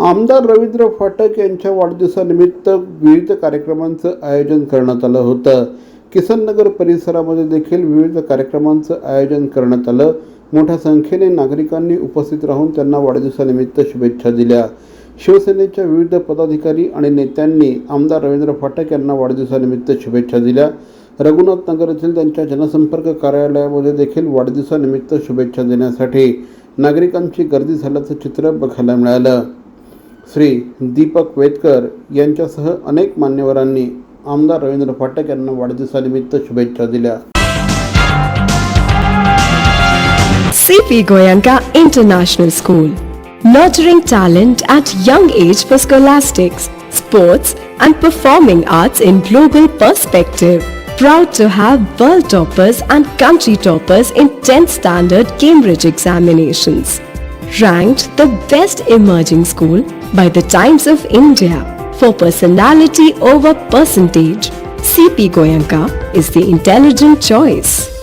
आमदार रवींद्र फाटक यांच्या वाढदिवसानिमित्त विविध कार्यक्रमांचं आयोजन करण्यात आलं होतं. किसननगर परिसरामध्ये देखील विविध कार्यक्रमांचं आयोजन करण्यात आलं. मोठ्या संख्येने नागरिकांनी उपस्थित राहून त्यांना वाढदिवसानिमित्त शुभेच्छा दिल्या. शिवसेनेच्या विविध पदाधिकारी आणि नेत्यांनी आमदार रवींद्र फाटक यांना वाढदिवसानिमित्त शुभेच्छा दिल्या. रघुनाथ नगर येथील त्यांच्या जनसंपर्क कार्यालयामध्ये देखील वाढदिवसानिमित्त शुभेच्छा देण्यासाठी नागरिकांची गर्दी झाल्याचं चित्र बघायला मिळालं. श्री दीपक वेदकर यांच्यासह अनेक मान्यवरांनी आमदार रवींद्र फाटक यांना वाढदिवसानिमित्त शुभेच्छा दिल्या CP Goyanka International School. Nurturing talent at young age for scholastics, sports, and performing arts in global perspective. Proud to have world toppers and country toppers in 10th standard Cambridge examinations. Ranked the best emerging school by the Times of India for personality over percentage. CP Goyanka is the intelligent choice.